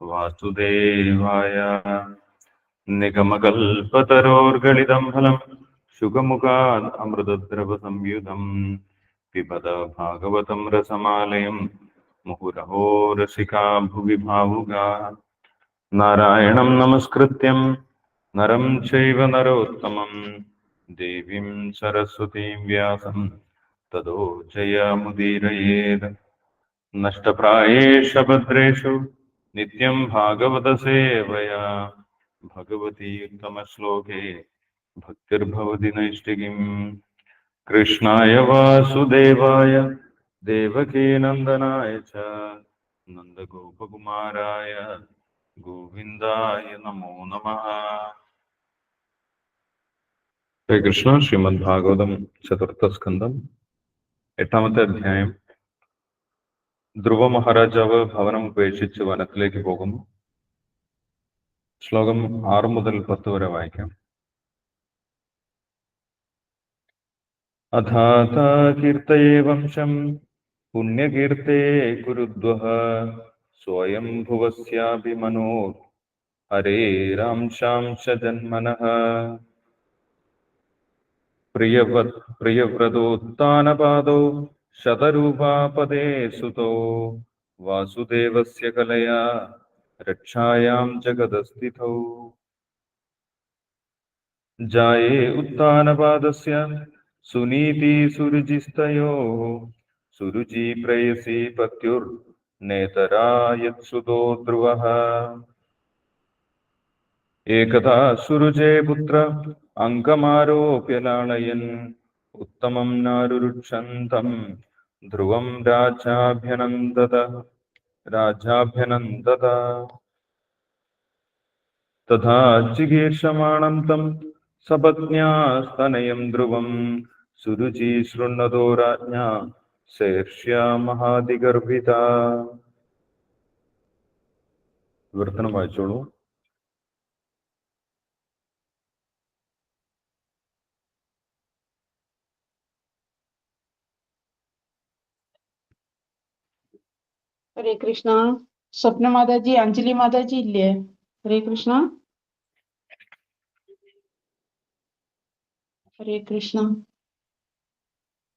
വാസുദേവായ. നിഗമകൽപതരോർഗളിതം ഫലം ശുഖമുഖാത് അമൃതദ്രവ സംയുധം പിബത ഭാഗവതം രസമാലയം മുഹുരഹോ രസികാ ഭുവി ഭാവുക. നാരായണം നമസ്കൃത്യം നരം ചൈവ നരോത്തമം. ദേവീം സരസ്വതീം വ്യാസം തദോ ജയാമുദീരയേത് നഷ്ടപ്രായേഷ ഭദ്രേഷു नित्यं भागवतसेवया भगवती उत्तमश्लोके भक्तिर्भवति नैष्टिकीम् कृष्णाय वासुदेवाय देवकीनन्दनाय च नन्दगोपकुमाराय गोविन्दाय नमो नमः ശ്രീകൃഷ്ണ ശ്രീമദ് ഭാഗവതം ചതുർത്ഥസ്കന്ധം എട്ടാമത്തെ അധ്യായം ധ്രുവ മഹാരാജാവ് ഭവനം ഉപേക്ഷിച്ച് വനത്തിലേക്ക് പോകുന്നു. ശ്ലോകം ആറ് മുതൽ പത്ത് വരെ വായിക്കാം. അഥാത പുണ്യകീർത്തേ കുരുദ്വഹ സ്വയംഭുവസ്യാഭിമനോ പ്രിയവത് പ്രിയവ്രതോത്ഥാനപാദോ ശതരൂപാപദേ സുതോ വാസുദേവസ്യ കലയാ രക്ഷായാം ജഗദസ്ഥിതൗ ജായേ ഉത്ഥാനപാദസ്യ സുനീതി സുരുചിസ്തയോ സുരുചി പ്രേയസി പത്യുർ നേതരായത്സുതോ ധ്രുവ ഏകദാ സുരുചേ പുത്ര അങ്കമാരോപ്യലാളയൻ ഉത്തമം നാരുരുക്ഷന്തം ധ്രുവം രാജാഭ്യനന്ദത രാജാഭ്യനന്ദത തഥാ ചികീർഷമാണം തം സപത്ന്യാസ്തനയം ധ്രുവം സുരുചി ശൃണ്ണതോ രാജ്ഞ ശേർഷ്യ മഹാതിഗർഭിത വിവർത്തനം വായിച്ചോളൂ ഹരേ കൃഷ്ണ സ്വപ്ന മാതാജി അഞ്ജലി മാതാജി ഇല്ലേ ഹരേ കൃഷ്ണ ഹരേ കൃഷ്ണ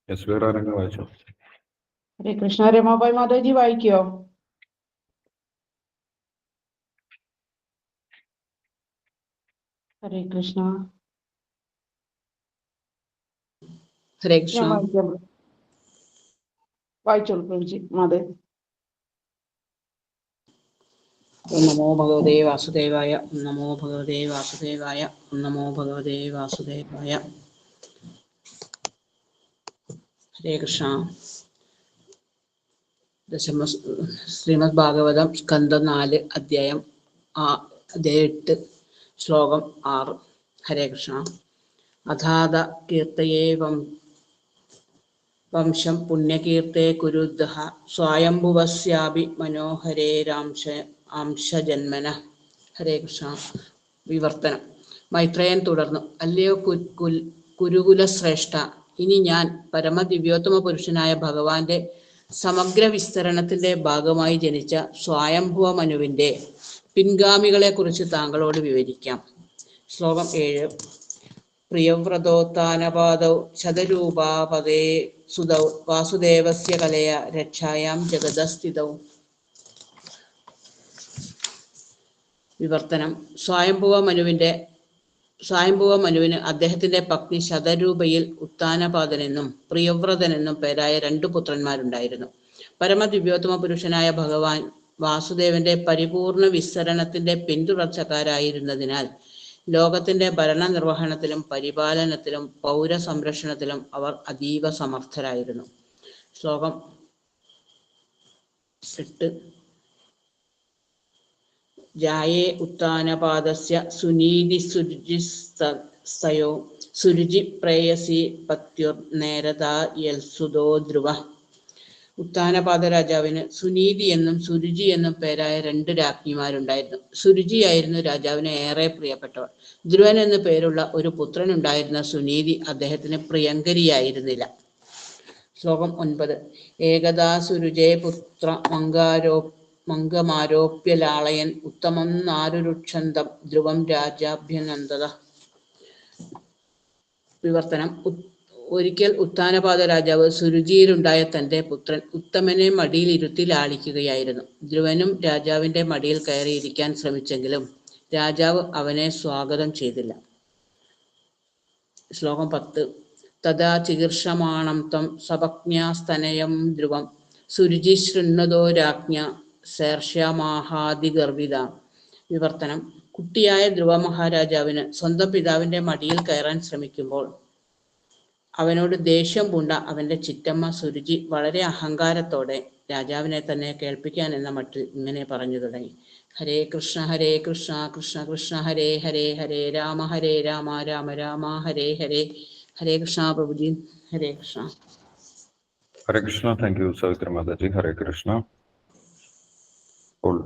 എസ് വേറെ ആരെങ്കിലും വായിച്ചോ ഹരേ കൃഷ്ണ രമാബായി മാതാജി വായിക്കോ ഹരേ കൃഷ്ണ ഹരേ ഞാൻ കൃഷ്ണ വായിക്കാം വായിച്ചോളൂ പ്രഭുജി മാതാജി ഓം നമോ ഭഗവതേ വാസുദേവായ നമോ ഭഗവതേ വാസുദേവായ നമോ ഭഗവതേ വാസുദേവായ. ഹരേ കൃഷ്ണ. ദശമ ശ്രീമദ് ഭാഗവതം സ്കന്ധം നാല് അധ്യായം ആ അധ്യായം എട്ട് ശ്ലോകം ആറ്. ഹരേ കൃഷ്ണ. അഥാത കീർത്തയേ വം വംശം പുണ്യകീർത്തേ കുരുദ്ദഹ മനോഹരേ മനോഹരേരാംശ അംശജന്മന ഹരേ കൃഷ്ണ. വിവർത്തനം. മൈത്രേയൻ തുടർന്നു. അല്ലയോ കുരുകുല ശ്രേഷ്ഠ ഇനി ഞാൻ പരമദിവ്യോത്തമ പുരുഷനായ ഭഗവാന്റെ സമഗ്ര വിസ്തരണത്തിന്റെ ഭാഗമായി ജനിച്ച സ്വയംഭുവ മനുവിന്റെ പിൻഗാമികളെ കുറിച്ച് താങ്കളോട് വിവരിക്കാം. ശ്ലോകം ഏഴ്. പ്രിയവ്രതോത്താനപാദൗ ശതരൂപാപദേ സുതൗ വാസുദേവസ്യ കലയ രക്ഷായാം ജഗതസ്ഥിതൗ വിവർത്തനം. സ്വയംഭുവ മനുവിന്റെ സ്വയംഭുവ മനുവിന് അദ്ദേഹത്തിന്റെ പത്നി ശതരൂപയിൽ ഉത്താനപാതനെന്നും പ്രിയവ്രതനെന്നും പേരായ രണ്ടു പുത്രന്മാരുണ്ടായിരുന്നു. പരമദിവ്യോത്തമ പുരുഷനായ ഭഗവാൻ വാസുദേവന്റെ പരിപൂർണ വിസ്തരണത്തിന്റെ പിന്തുടർച്ചക്കാരായിരുന്നതിനാൽ ലോകത്തിന്റെ ഭരണനിർവഹണത്തിലും പരിപാലനത്തിലും പൗര സംരക്ഷണത്തിലും അവർ അതീവ സമർത്ഥരായിരുന്നു. ശ്ലോകം എട്ട്. ജായേ ഉത്താനപാദസ്യ സുനീതി സുരുചി സുരുചിസ്തയോ സുരുചി പ്രേയസി പത്യുർ നേരതാ യൽസുതോ ധ്രുവ. ഉത്താനപാദ രാജാവിന് സുനീതി എന്നും സുരുചി എന്നും പേരായ രണ്ട് രാജ്ഞിമാരുണ്ടായിരുന്നു. സുരുചിയായിരുന്നു രാജാവിന് ഏറെ പ്രിയപ്പെട്ടവർ. ധ്രുവൻ എന്നു പേരുള്ള ഒരു പുത്രൻ ഉണ്ടായിരുന്ന സുനീതി അദ്ദേഹത്തിന് പ്രിയങ്കരിയായിരുന്നില്ല. ശ്ലോകം ഒൻപത്. ഏകദാ സുരുജേ പുത്ര മങ്കാരോ മംഗമാരോപ്യലാളയൻ ഉത്തമം നാരുരുക്ഷന്തം ധ്രുവം രാജാഭ്യനന്ദത വിവർത്തനം. ഒരിക്കൽ ഉത്താനപാത രാജാവ് സുരുചിയിലുണ്ടായ തന്റെ പുത്രൻ ഉത്തമനെ മടിയിൽ ഇരുത്തി ലാളിക്കുകയായിരുന്നു. ധ്രുവനും രാജാവിന്റെ മടിയിൽ കയറിയിരിക്കാൻ ശ്രമിച്ചെങ്കിലും രാജാവ് അവനെ സ്വാഗതം ചെയ്തില്ല. ശ്ലോകം പത്ത്. തഥാ ചികിർഷമാണം ത്വം സപജ്ഞാസ്തനയം ധ്രുവം. സുരുചി ശൃണ്ണതോ രാജ്ഞ ശേർഷ്യാമാഹാദിഗർവിത വിവർത്തനം. കുട്ടിയായ ധ്രുവ മഹാരാജാവിന് സ്വന്തം പിതാവിന്റെ മടിയിൽ കയറാൻ ശ്രമിക്കുമ്പോൾ അവനോട് ദേഷ്യം പൂണ്ട അവന്റെ ചിറ്റമ്മ സുരുചി വളരെ അഹങ്കാരത്തോടെ രാജാവിനെ തന്നെ കേൾപ്പിക്കാൻ എന്ന മട്ടിൽ ഇങ്ങനെ പറഞ്ഞു തുടങ്ങി. ഹരേ കൃഷ്ണ ഹരേ കൃഷ്ണ കൃഷ്ണ കൃഷ്ണ ഹരേ ഹരേ ഹരേ രാമ ഹരേ രാമ രാമ രാമ ഹരേ ഹരേ ഹരേ കൃഷ്ണ പ്രഭുജി ഹരേ കൃഷ്ണ. ഹരേ Krishna. Thank you Savitra mataji. ഹരേ കൃഷ്ണ. അപ്പോൾ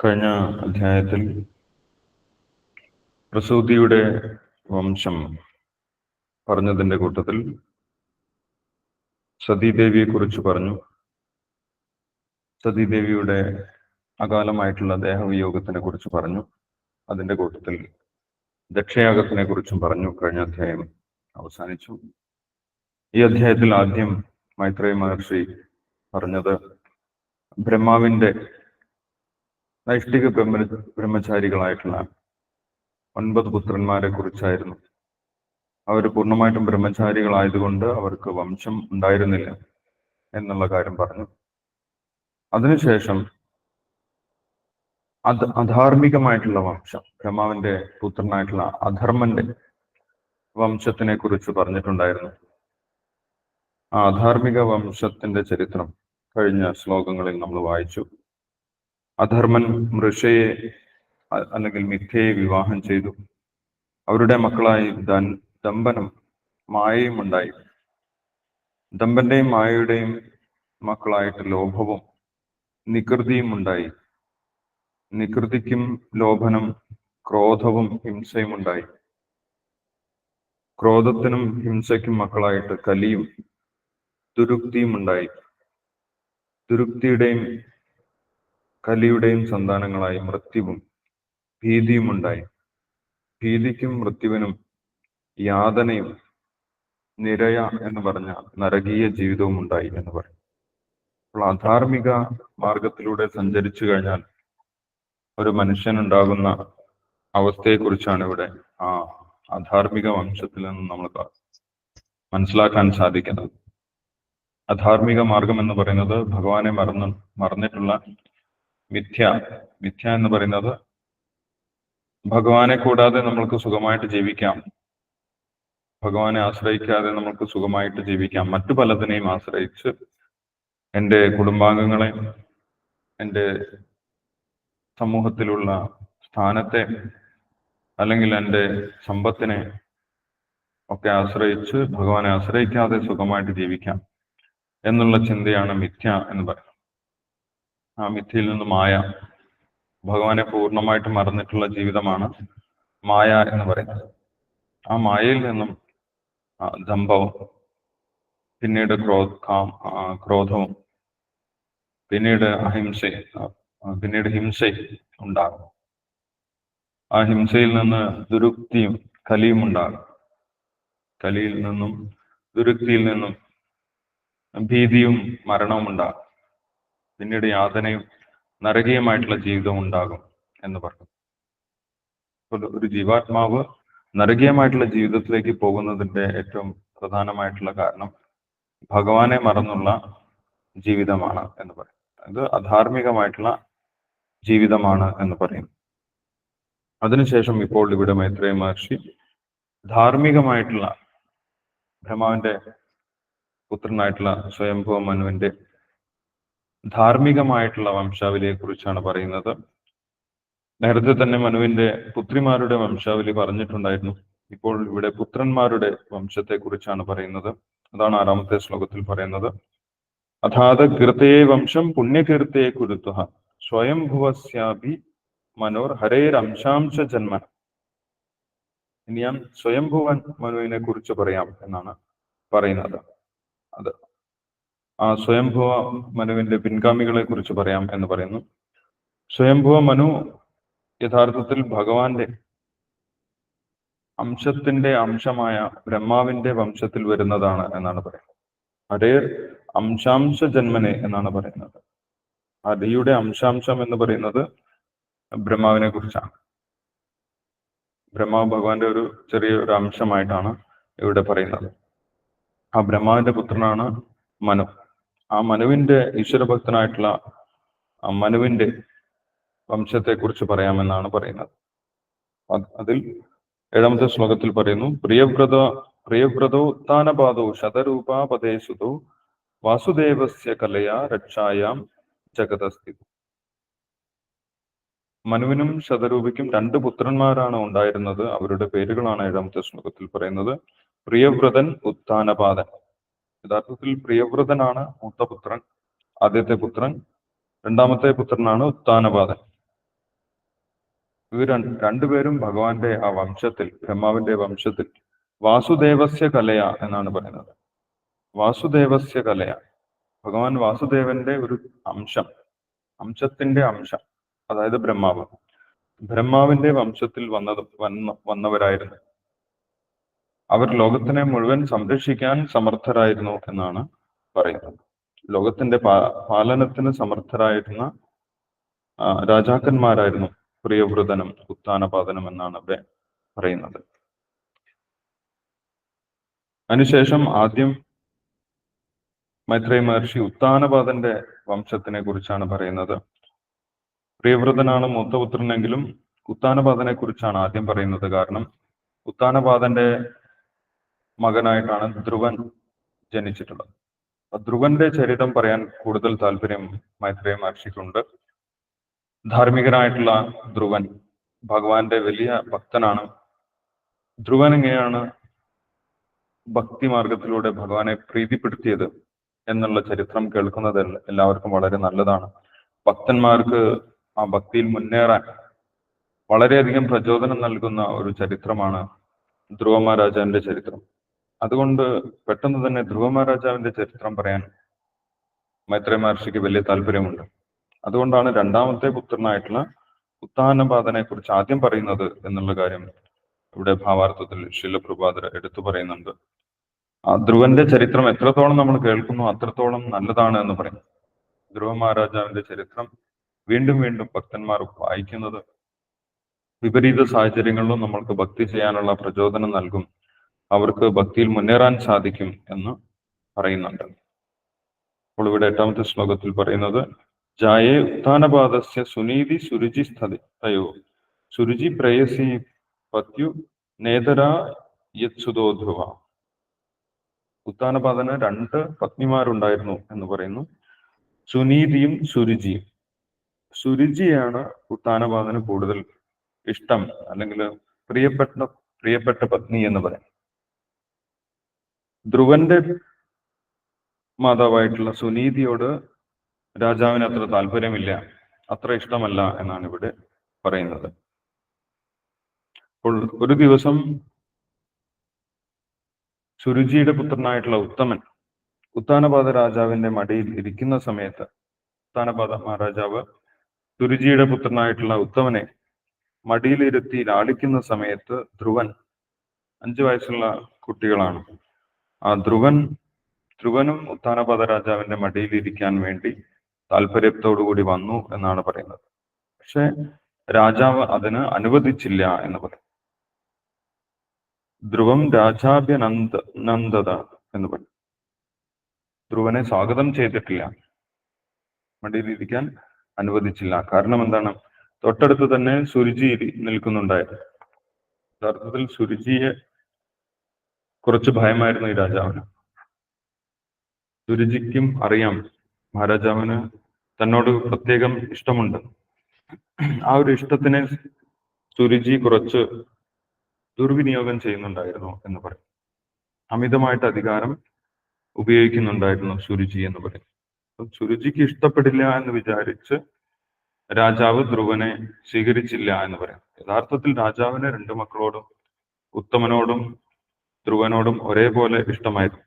കഴിഞ്ഞ അധ്യായത്തിൽ പ്രസൂതിയുടെ വംശം പറഞ്ഞതിന്റെ കൂട്ടത്തിൽ സതീദേവിയെ കുറിച്ച് പറഞ്ഞു. സതീദേവിയുടെ അകാലമായിട്ടുള്ള ദേഹവിയോഗത്തിനെ കുറിച്ച് പറഞ്ഞു. അതിന്റെ കൂട്ടത്തിൽ ദക്ഷയാഗത്തിനെ കുറിച്ചും പറഞ്ഞു. കഴിഞ്ഞ അധ്യായം അവസാനിച്ചു. ഈ അധ്യായത്തിൽ ആദ്യം മൈത്രേയ മഹർഷി പറഞ്ഞത് ബ്രഹ്മാവിന്റെ നൈഷ്ഠിക ബ്രഹ്മ ബ്രഹ്മചാരികളായിട്ടുള്ള ഒൻപത് പുത്രന്മാരെ കുറിച്ചായിരുന്നു. അവർ പൂർണമായിട്ടും ബ്രഹ്മചാരികളായതുകൊണ്ട് അവർക്ക് വംശം ഉണ്ടായിരുന്നില്ല എന്നുള്ള കാര്യം പറഞ്ഞു. അതിനുശേഷം അത് അധാർമികമായിട്ടുള്ള വംശം ബ്രഹ്മാവിന്റെ പുത്രനായിട്ടുള്ള അധർമ്മന്റെ വംശത്തിനെ കുറിച്ച് പറഞ്ഞിട്ടുണ്ടായിരുന്നു. ആ അധാർമിക വംശത്തിന്റെ ചരിത്രം കഴിഞ്ഞ ശ്ലോകങ്ങളിൽ നമ്മൾ വായിച്ചു. അധർമ്മൻ മൃഷയെ അല്ലെങ്കിൽ മിഥ്യയെ വിവാഹം ചെയ്തു. അവരുടെ മക്കളായി ദൻ ദമ്പനം മായയും ഉണ്ടായി. ദമ്പന്റെയും മായയുടെയും മക്കളായിട്ട് ലോഭവും നികൃതിയും ഉണ്ടായി. നികൃതിക്കും ലോഭനും ക്രോധവും ഹിംസയും ഉണ്ടായി. ക്രോധത്തിനും ഹിംസയ്ക്കും മക്കളായിട്ട് കലിയും ദുരുക്തിയും ഉണ്ടായി. ദുരുക്തിയുടെയും കലിയുടെയും സന്താനങ്ങളായി മൃത്യുവും ഭീതിയും ഉണ്ടായി. ഭീതിക്കും മൃത്യുവിനും യാതനയും നിരയ എന്ന് പറഞ്ഞ നരകീയ ജീവിതവും ഉണ്ടായി എന്ന് പറയും. അപ്പോൾ അധാർമിക മാർഗത്തിലൂടെ സഞ്ചരിച്ചു കഴിഞ്ഞാൽ ഒരു മനുഷ്യൻ മനുഷ്യനുണ്ടാകുന്ന അവസ്ഥയെക്കുറിച്ചാണ് ഇവിടെ ആ അധാർമിക വംശത്തിൽ നിന്ന് നമ്മൾ മനസ്സിലാക്കാൻ സാധിക്കുന്നത്. അധാർമിക മാർഗം എന്ന് പറയുന്നത് ഭഗവാനെ മറന്ന് മറന്നിട്ടുള്ള മിഥ്യ മിഥ്യ എന്ന് പറയുന്നത് ഭഗവാനെ കൂടാതെ നമ്മൾക്ക് സുഖമായിട്ട് ജീവിക്കാം. ഭഗവാനെ ആശ്രയിക്കാതെ നമുക്ക് സുഖമായിട്ട് ജീവിക്കാം. മറ്റു പലതിനെയും ആശ്രയിച്ച് എന്റെ കുടുംബാംഗങ്ങളെ എന്റെ സമൂഹത്തിലുള്ള സ്ഥാനത്തെ അല്ലെങ്കിൽ എന്റെ സമ്പത്തിനെ ഒക്കെ ആശ്രയിച്ച് ഭഗവാനെ ആശ്രയിക്കാതെ സുഖമായിട്ട് ജീവിക്കാം. എന്നുള്ള ചിന്തയാണ് മിഥ്യ എന്ന് പറയുന്നത്. ആ മിഥ്യയിൽ നിന്ന് മായ ഭഗവാനെ പൂർണമായിട്ട് മറന്നിട്ടുള്ള ജീവിതമാണ് മായ എന്ന് പറയുന്നത്. ആ മായയിൽ നിന്നും ദമ്പവും പിന്നീട് ക്രോ ക്രോധവും പിന്നീട് അഹിംസ പിന്നീട് ഹിംസ ഉണ്ടാകും ആ ഹിംസയിൽ നിന്ന് ദുരുക്തിയും കലിയും ഉണ്ടാകും കലിയിൽ നിന്നും ദുരുക്തിയിൽ നിന്നും ഭീതിയും മരണവും ഉണ്ടാകും. പിന്നീട് യാതനയും നരകീയമായിട്ടുള്ള ജീവിതവും ഉണ്ടാകും എന്ന് പറഞ്ഞു. ഒരു ജീവാത്മാവ് നരകീയമായിട്ടുള്ള ജീവിതത്തിലേക്ക് പോകുന്നതിന്റെ ഏറ്റവും പ്രധാനമായിട്ടുള്ള കാരണം ഭഗവാനെ മറന്നുള്ള ജീവിതമാണ് എന്ന് പറയും. അത് അധാർമികമായിട്ടുള്ള ജീവിതമാണ് എന്ന് പറയും. അതിനുശേഷം ഇപ്പോൾ ഇവിടെ മൈത്രേയ മഹർഷി ധാർമ്മികമായിട്ടുള്ള ബ്രഹ്മാവിന്റെ പുത്രനായിട്ടുള്ള സ്വയംഭവ മനുവിന്റെ ധാർമ്മികമായിട്ടുള്ള വംശാവലിയെ കുറിച്ചാണ് പറയുന്നത്. നേരത്തെ തന്നെ മനുവിന്റെ പുത്രിമാരുടെ വംശാവലി പറഞ്ഞിട്ടുണ്ടായിരുന്നു. ഇപ്പോൾ ഇവിടെ പുത്രന്മാരുടെ വംശത്തെ കുറിച്ചാണ് പറയുന്നത്. അതാണ് ആറാമത്തെ ശ്ലോകത്തിൽ പറയുന്നത്. അഥാത് കീർത്തയെ വംശം പുണ്യകീർത്തയെ കുരുത്തു സ്വയംഭുവസ്യാഭി മനോർ ഹരേരംശാംശ ജന്മ. ഇനി ഞാൻ സ്വയംഭുവൻ മനുവിനെ കുറിച്ച് പറയാം എന്നാണ് പറയുന്നത്. അത്. ആ സ്വയംഭുവ മനുവിന്റെ പിൻഗാമികളെ കുറിച്ച് പറയാം എന്ന് പറയുന്നു. സ്വയംഭുവ മനു യഥാർത്ഥത്തിൽ ഭഗവാന്റെ അംശത്തിന്റെ അംശമായ ബ്രഹ്മാവിന്റെ വംശത്തിൽ വരുന്നതാണ് എന്നാണ് പറയുന്നത്. ഹരേ അംശാംശ ജന്മനെ എന്നാണ് പറയുന്നത്. ഹരിയുടെ അംശാംശം എന്ന് പറയുന്നത് ബ്രഹ്മാവിനെ കുറിച്ചാണ്. ബ്രഹ്മാവ് ഭഗവാന്റെ ഒരു ചെറിയ ഒരു അംശമായിട്ടാണ് ഇവിടെ പറയുന്നത്. ആ ബ്രഹ്മാവിന്റെ പുത്രനാണ് മനു. ആ മനുവിന്റെ ഈശ്വരഭക്തനായിട്ടുള്ള ആ മനുവിന്റെ വംശത്തെ കുറിച്ച് പറയാമെന്നാണ് പറയുന്നത്. അതിൽ ഏഴാമത്തെ ശ്ലോകത്തിൽ പറയുന്നു പ്രിയവ്രത പ്രിയവ്രതോത്ഥാനപാദോ ശതരൂപാപദേശുതോ വാസുദേവസ്യ കലയാ രക്ഷായാം ജഗതസ്ഥിതി മനുവിനും ശതരൂപിക്കും രണ്ട് പുത്രന്മാരാണ് ഉണ്ടായിരുന്നത്. അവരുടെ പേരുകളാണ് ഏഴാമത്തെ ശ്ലോകത്തിൽ പറയുന്നത്. പ്രിയവ്രതൻ ഉത്ഥാനപാതൻ യഥാർത്ഥത്തിൽ പ്രിയവ്രതനാണ് മൂത്ത പുത്രൻ ആദ്യത്തെ പുത്രൻ രണ്ടാമത്തെ പുത്രനാണ് ഉത്ഥാനപാതൻ ഇവർ രണ്ടുപേരും ഭഗവാന്റെ ആ വംശത്തിൽ ബ്രഹ്മാവിന്റെ വംശത്തിൽ വാസുദേവസ്യ കലയ എന്നാണ് പറയുന്നത്. വാസുദേവസ്യ കലയ. ഭഗവാൻ വാസുദേവന്റെ ഒരു അംശം അംശത്തിന്റെ അംശം അതായത് ബ്രഹ്മാവ്. ബ്രഹ്മാവിന്റെ വംശത്തിൽ വന്നത് വന്ന വന്നവരായിരുന്നു. അവർ ലോകത്തിനെ മുഴുവൻ സംരക്ഷിക്കാൻ സമർത്ഥരായിരുന്നു എന്നാണ് പറയുന്നത്. ലോകത്തിന്റെ പാലനത്തിന് സമർത്ഥരായിരുന്ന രാജാക്കന്മാരായിരുന്നു പ്രിയവ്രതനും ഉത്താനപാതനം എന്നാണ് ഇവിടെ പറയുന്നത്. അതിനുശേഷം ആദ്യം മൈത്രേയ മഹർഷി ഉത്ഥാനപാതന്റെ വംശത്തിനെ കുറിച്ചാണ് പറയുന്നത്. പ്രിയവ്രതനാണ് മൂത്തപുത്രനെങ്കിലും ഉത്ഥാനപാതനെ കുറിച്ചാണ് ആദ്യം പറയുന്നത് കാരണം ഉത്ഥാനപാതന്റെ മകനായിട്ടാണ് ധ്രുവൻ ജനിച്ചിട്ടുള്ളത്. ധ്രുവന്റെ ചരിതം പറയാൻ കൂടുതൽ താല്പര്യം മൈത്രേയ മഹർഷിക്കുണ്ട്. ധാർമ്മികനായിട്ടുള്ള ധ്രുവൻ ഭഗവാന്റെ വലിയ ഭക്തനാണ്. ധ്രുവൻ എങ്ങനെയാണ് ഭക്തി മാർഗത്തിലൂടെ ഭഗവാനെ പ്രീതിപ്പെടുത്തിയത് എന്നുള്ള ചരിത്രം കേൾക്കുന്നത് എല്ലാവർക്കും വളരെ നല്ലതാണ്. ഭക്തന്മാർക്ക് ആ ഭക്തിയിൽ മുന്നേറാൻ വളരെയധികം പ്രചോദനം നൽകുന്ന ഒരു ചരിത്രമാണ് ധ്രുവ മഹാരാജാന്റെ ചരിത്രം. അതുകൊണ്ട് പെട്ടെന്ന് തന്നെ ധ്രുവ മഹാരാജാവിന്റെ ചരിത്രം പറയാൻ മൈത്രേ മഹർഷിക്ക് വലിയ താല്പര്യമുണ്ട്. അതുകൊണ്ടാണ് രണ്ടാമത്തെ പുത്രനായിട്ടുള്ള ഉത്താനപാതനെ കുറിച്ച് ആദ്യം പറയുന്നത് എന്നുള്ള കാര്യം ഇവിടെ ഭാവാർത്ഥത്തിൽ ശിലപ്രഭാതർ എടുത്തു പറയുന്നുണ്ട്. ആ ധ്രുവന്റെ ചരിത്രം എത്രത്തോളം നമ്മൾ കേൾക്കുന്നു അത്രത്തോളം നല്ലതാണ് എന്ന് പറയും. ധ്രുവ മഹാരാജാവിന്റെ ചരിത്രം വീണ്ടും വീണ്ടും ഭക്തന്മാർ വായിക്കുന്നത് വിപരീത സാഹചര്യങ്ങളിലും നമ്മൾക്ക് ഭക്തി ചെയ്യാനുള്ള പ്രചോദനം നൽകും. അവർക്ക് ഭക്തിയിൽ മുന്നേറാൻ സാധിക്കും എന്ന് പറയുന്നുണ്ട്. അപ്പോൾ ഇവിടെ എട്ടാമത്തെ ശ്ലോകത്തിൽ പറയുന്നത് ജായേ ഉത്ഥാനപാദസ്യ സുനീതി സുരുചി സ്ഥതി തയോ സുരുചി പ്രേയസി പത്യു നേതര യത്സുതോ ധ്രുവ. ഉത്ഥാനപാദന് രണ്ട് പത്നിമാരുണ്ടായിരുന്നു എന്ന് പറയുന്നു. സുനീതിയും സുരുചിയും. സുരുചിയാണ് ഉത്ഥാനപാദന് കൂടുതൽ ഇഷ്ടം അല്ലെങ്കിൽ പ്രിയപ്പെട്ട പ്രിയപ്പെട്ട പത്നി എന്ന് പറയും. ധ്രുവന്റെ മാതാവായിട്ടുള്ള സുനീതിയോട് രാജാവിന് അത്ര താല്പര്യമില്ല. അത്ര ഇഷ്ടമല്ല എന്നാണ് ഇവിടെ പറയുന്നത്. അപ്പോൾ ഒരു ദിവസം സുരുചിയുടെ പുത്രനായിട്ടുള്ള ഉത്തമൻ ഉത്താനപാത രാജാവിന്റെ മടിയിൽ ഇരിക്കുന്ന സമയത്ത് ഉത്താനപാത മഹാരാജാവ് സുരുചിയുടെ പുത്രനായിട്ടുള്ള ഉത്തമനെ മടിയിലിരുത്തി ലാളിക്കുന്ന സമയത്ത് ധ്രുവൻ അഞ്ചു വയസ്സുള്ള കുട്ടികളാണ്. ആ ധ്രുവൻ ധ്രുവനും ഉത്താനപാത രാജാവിന്റെ മടിയിൽ ഇരിക്കാൻ വേണ്ടി താല്പര്യത്തോടുകൂടി വന്നു എന്നാണ് പറയുന്നത്. പക്ഷെ രാജാവ് അതിന് അനുവദിച്ചില്ല എന്ന് പറയും. ധ്രുവം രാജാഭ്യനന്ദ നന്ദത എന്ന് പറയും. ധ്രുവനെ സ്വാഗതം ചെയ്തിട്ടില്ല. മടിയിൽ മടിയിലിരിക്കാൻ അനുവദിച്ചില്ല. കാരണം എന്താണ്? തൊട്ടടുത്ത് തന്നെ സുരുചി നിൽക്കുന്നുണ്ടായിരുന്നു. യഥാർത്ഥത്തിൽ സുരുചിയെ കുറച്ച് ഭയമായിരുന്നു ഈ രാജാവിന്. സുരുചിക്കും അറിയാം മഹാരാജാവിന് തന്നോട് പ്രത്യേകം ഇഷ്ടമുണ്ട്. ആ ഒരു ഇഷ്ടത്തിനെ സുരുചി കുറച്ച് ദുർവിനിയോഗം ചെയ്യുന്നുണ്ടായിരുന്നു എന്ന് പറയും. അമിതമായിട്ട് അധികാരം ഉപയോഗിക്കുന്നുണ്ടായിരുന്നു സുരുചി എന്ന് പറയും. സുരുചിക്ക് ഇഷ്ടപ്പെടില്ല എന്ന് വിചാരിച്ച് രാജാവ് ധ്രുവനെ സ്വീകരിച്ചില്ല എന്ന് പറയാം. യഥാർത്ഥത്തിൽ രാജാവിന് രണ്ടു മക്കളോടും ഉത്തമനോടും ധ്രുവനോടും ഒരേപോലെ ഇഷ്ടമായിരുന്നു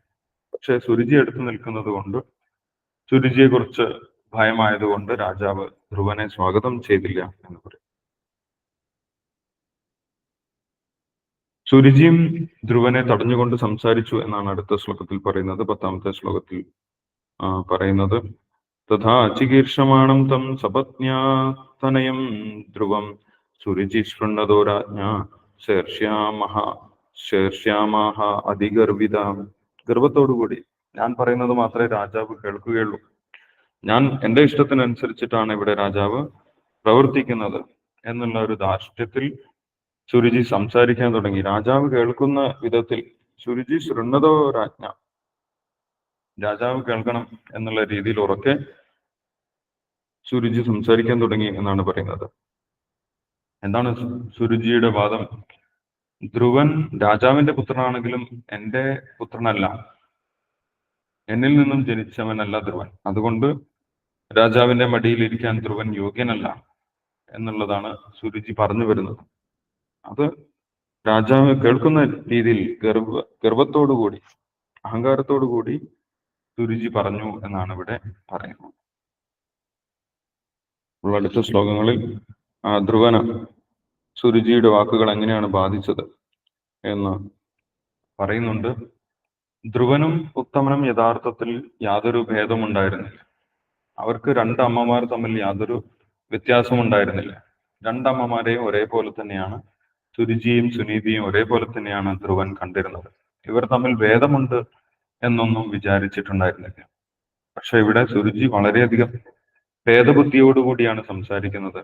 പക്ഷെ സുരുചി എടുത്തു നിൽക്കുന്നത് കൊണ്ട് സുരുചിയെ കുറിച്ച് ഭയമായതുകൊണ്ട് രാജാവ് ധ്രുവനെ സ്വാഗതം ചെയ്തില്ല എന്ന് പറയും. സുരുചിയും ധ്രുവനെ തടഞ്ഞുകൊണ്ട് സംസാരിച്ചു എന്നാണ് അടുത്ത ശ്ലോകത്തിൽ പറയുന്നത്. പത്താമത്തെ ശ്ലോകത്തിൽ പറയുന്നത് തഥാ ചികീർഷമാണം തം സപത്ന്യാതനയം ധ്രുവം സുരുചി ശൃണ്ണതോ രാജ്ഞ ശേർഷ്യാമഹ ശേർഷ്യാമഹ അതിഗർവിത. ഗർവത്തോടുകൂടി ഞാൻ പറയുന്നത് മാത്രമേ രാജാവ് കേൾക്കുകയുള്ളൂ. ഞാൻ എന്റെ ഇഷ്ടത്തിനനുസരിച്ചിട്ടാണ് ഇവിടെ രാജാവ് പ്രവർത്തിക്കുന്നത് എന്നുള്ള ഒരു ധാർഷ്ട്യത്തിൽ സുരുചി സംസാരിക്കാൻ തുടങ്ങി. രാജാവ് കേൾക്കുന്ന വിധത്തിൽ സുരുചി ശൃണ്ണതോ രാജ്ഞ? രാജാവ് കേൾക്കണം എന്നുള്ള രീതിയിൽ ഉറക്കെ സുരുചി സംസാരിക്കാൻ തുടങ്ങി എന്നാണ് പറയുന്നത്. എന്താണ് സുരുചിയുടെ വാദം? ധ്രുവൻ രാജാവിന്റെ പുത്രനാണെങ്കിലും എന്റെ പുത്രനല്ല. എന്നിൽ നിന്നും ജനിച്ചവനല്ല ധ്രുവൻ. അതുകൊണ്ട് രാജാവിന്റെ മടിയിൽ ഇരിക്കാൻ ധ്രുവൻ യോഗ്യനല്ല എന്നുള്ളതാണ് സുരുചി പറഞ്ഞു വരുന്നത്. അത് രാജാവ് കേൾക്കുന്ന രീതിയിൽ ഗർവ ഗർവത്തോടുകൂടി അഹങ്കാരത്തോടുകൂടി സുരുചി പറഞ്ഞു എന്നാണ് ഇവിടെ പറയുന്നത്. ഉള്ള അടുത്ത ശ്ലോകങ്ങളിൽ ധ്രുവന സുരുചിയുടെ വാക്കുകൾ എങ്ങനെയാണ് ബാധിച്ചത് എന്ന് പറയുന്നുണ്ട്. ധ്രുവനും ഉത്തമനും യഥാർത്ഥത്തിൽ യാതൊരു ഭേദമുണ്ടായിരുന്നില്ല. അവർക്ക് രണ്ട് അമ്മമാർ തമ്മിൽ യാതൊരു വ്യത്യാസവും ഉണ്ടായിരുന്നില്ല രണ്ടമ്മമാരെയും ഒരേപോലെ തന്നെയാണ് സുരുചിയും സുനീതിയും ഒരേപോലെ തന്നെയാണ് ധ്രുവൻ കണ്ടിരുന്നത്. ഇവർ തമ്മിൽ ഭേദമുണ്ട് എന്നൊന്നും വിചാരിച്ചിട്ടുണ്ടായിരുന്നില്ല. പക്ഷെ ഇവിടെ സുരുചി വളരെയധികം ഭേദബുദ്ധിയോടുകൂടിയാണ് സംസാരിക്കുന്നത്.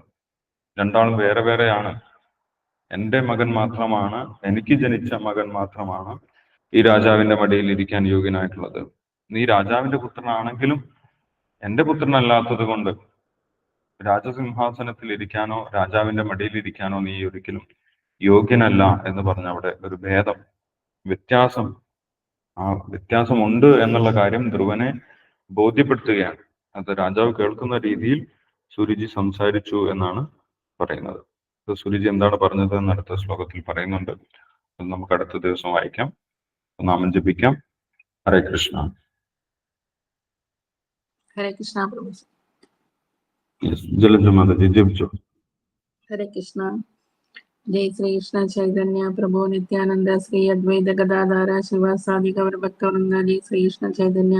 രണ്ടാളും വേറെ വേറെയാണ് എന്റെ മകൻ മാത്രമാണ് എനിക്ക് ജനിച്ച മകൻ മാത്രമാണ് ഈ രാജാവിന്റെ മടിയിൽ ഇരിക്കാൻ യോഗ്യനായിട്ടുള്ളത്. നീ രാജാവിന്റെ പുത്രനാണെങ്കിലും എന്റെ പുത്രനല്ലാത്തത് കൊണ്ട് രാജസിംഹാസനത്തിൽ ഇരിക്കാനോ രാജാവിന്റെ മടിയിൽ ഇരിക്കാനോ നീ ഒരിക്കലും യോഗ്യനല്ല എന്ന് പറഞ്ഞ അവിടെ ഒരു ഭേദം വ്യത്യാസം ആ വ്യത്യാസമുണ്ട് എന്നുള്ള കാര്യം ധ്രുവനെ ബോധ്യപ്പെടുത്തുകയാണ്. അത് രാജാവ് കേൾക്കുന്ന രീതിയിൽ സുരുചി സംസാരിച്ചു എന്നാണ് പറയുന്നത്. സുരുചി എന്താണ് പറഞ്ഞത് എന്ന് അടുത്ത ശ്ലോകത്തിൽ പറയുന്നുണ്ട്. അത് നമുക്ക് അടുത്ത ദിവസം വായിക്കാം. നാമം ജപിക്കാം. ഹരേ കൃഷ്ണ. ഹരേ കൃഷ്ണ പ്രഭു. ജലജ മാതാജി ജപിച്ചു. ഹരേ കൃഷ്ണ. ജയ് ശ്രീകൃഷ്ണ ചൈതന്യ പ്രഭു നിത്യാനന്ദ ശ്രീ അദ്വൈത ഗദാധാര ശിവ സാധി ഭക്തവൃന്ദ ജയ് ശ്രീകൃഷ്ണ ചൈതന്യ.